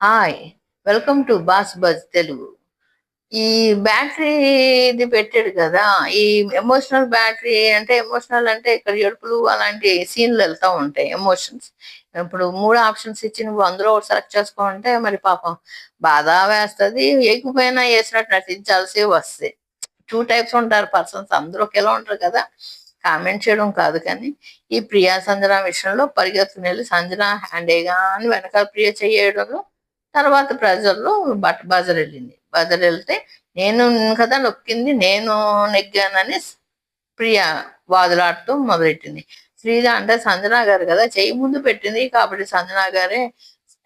Hi welcome to boss buzz Telugu ఈ battery ఇది పెట్టాడు కదా ఈ ఎమోషనల్ బ్యాటరీ అంటే ఎమోషనల్ అంటే ఇక్కడ ఏడుపులు అలాంటి సీన్లు వెళ్తూ ఉంటాయి ఎమోషన్స్ ఇప్పుడు మూడు ఆప్షన్స్ ఇచ్చి నువ్వు అందులో ఒకటి సెలెక్ట్ చేసుకోమంటే మరి పాపం బాధ వేస్తుంది ఎగిపోయినా వేసినట్టు నటించాల్సి వస్తాయి టూ టైప్స్ ఉంటారు పర్సన్స్ అందరూ ఒకేలా ఉంటారు కదా. కామెంట్ చేయడం కాదు కానీ ఈ ప్రియా సంజన విషయంలో పరిగెత్తుకుని వెళ్ళి సంజన హ్యాండ్ అని వెనకాల ప్రియ చేయడంలో తర్వాత ప్రజల్లో బట్ బజర్ వెళ్ళింది. బజర్ వెళ్తే నేను కదా నొక్కింది నేను నెగ్గానని ప్రియ వాదులాడుతూ మొదలెట్టింది. శ్రీజ అంటే సంజనా గారు కదా చేయి ముందు పెట్టింది కాబట్టి సంజనా గారే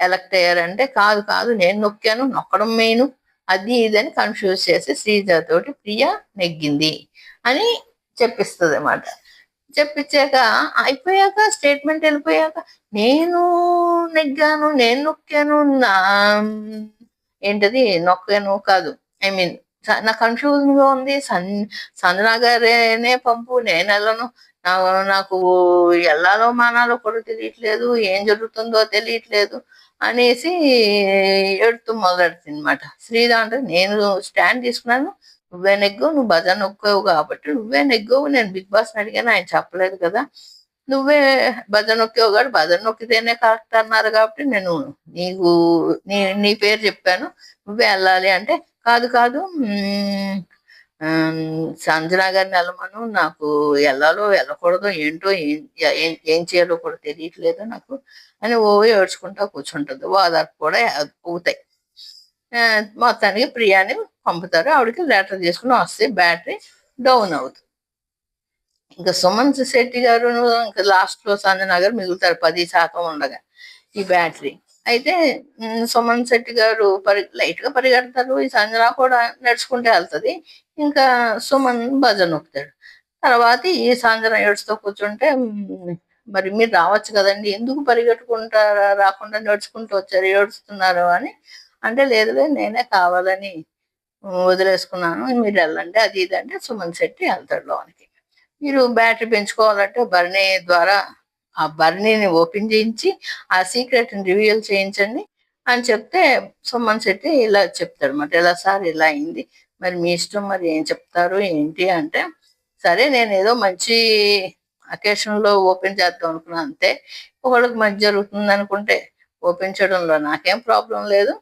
ఎలక్ట్ అయ్యారంటే కాదు కాదు నేను నొక్కాను నొక్కడం మెయిన్ అది ఇదని కన్ఫ్యూజ్ చేసి శ్రీజ తోటి ప్రియ నెగ్గింది అని చెప్పిస్తుంది అన్నమాట చెప్పించాక అయిపోయాక స్టేట్మెంట్ వెళ్ళిపోయాక నేను నెగ్గాను నేను నొక్కాను నా ఏంటది నొక్కాను కాదు. ఐ మీన్ నా కన్ఫ్యూజన్గా ఉంది. సన్ సంజనా గారేనే పంపు నేను వెళ్ళను. నాకు ఎల్లాలో మానాలో కూడా తెలియట్లేదు. ఏం జరుగుతుందో తెలియట్లేదు అనేసి ఏడుతూ మొదలెడుతుంది అనమాట శ్రీదా అంటే నేను స్టాండ్ తీసుకున్నాను. నువ్వే నెగ్గవు నువ్వు భజన నొక్కావు కాబట్టి నువ్వే నెగ్గవు. నేను బిగ్ బాస్ అడిగాను ఆయన చెప్పలేదు కదా. నువ్వే భజన నొక్కావు కాబట్టి భజన నొక్కితేనే కరెక్ట్ అన్నారు కాబట్టి నేను నీకు నీ నీ పేరు చెప్పాను. నువ్వే వెళ్ళాలి అంటే కాదు కాదు సంజనా గారిని వెళ్ళమను. నాకు వెళ్ళాలో వెళ్ళకూడదు ఏంటో ఏం ఏం చేయాలో కూడా తెలియట్లేదు నాకు. అని ఓ ఏడ్చుకుంటా కూర్చుంటుంది. ఓదార్పు కూడా అవుతాయి. మొత్తానికి ప్రియాని పంపుతారు. ఆవిడకి లెటర్ తీసుకుని వస్తే బ్యాటరీ డౌన్ అవుతుంది. ఇంకా సుమన్ శెట్టి గారు ఇంకా లాస్ట్లో సంజన గారు మిగులుతారు పది శాతం ఉండగా ఈ బ్యాటరీ. అయితే సుమన్ శెట్టి గారు పరి లైట్గా పరిగెడతారు. ఈ సంజన కూడా నడుచుకుంటే వెళ్తుంది. ఇంకా సుమన్ భజన నొక్కుతాడు తర్వాత ఈ సంజన ఏడుస్తూ కూర్చుంటే మరి మీరు రావచ్చు కదండి. ఎందుకు పరిగెట్టుకుంటా రాకుండా నడుచుకుంటూ వచ్చారు. ఏడుస్తున్నారు అని. అంటే లేదు నేనే కావాలని వదిలేసుకున్నాను. మీరు వెళ్ళండి. అది ఇది అంటే సుమన్ శెట్టి వెళ్తాడు లోనికి. మీరు బ్యాటరీ పెంచుకోవాలంటే బర్నీ ద్వారా ఆ బర్నీని ఓపెన్ చేయించి ఆ సీక్రెట్ని రివీల్ చేయించండి అని చెప్తే సుమన్ శెట్టి ఇలా చెప్తాడు అనమాట ఇలా సార్ ఇలా అయింది. మరి మీ ఇష్టం మరి ఏం చెప్తారు? ఏంటి అంటే సరే నేను ఏదో మంచి అకేషన్లో ఓపెన్ చేద్దాం అనుకున్నాను అంతే. ఒకళ్ళకి మంచి జరుగుతుంది అనుకుంటే ఓపెన్ చేయడంలో నాకేం ప్రాబ్లం లేదు.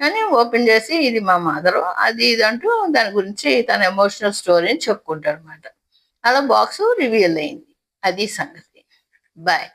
అని ఓపెన్ చేసి ఇది మా మదరు అది ఇది అంటూ దాని గురించి తన ఎమోషనల్ స్టోరీని చెప్పుకుంటాడు అనమాట అలా బాక్స్ రివీల్ అయింది. అది సంగతి. బాయ్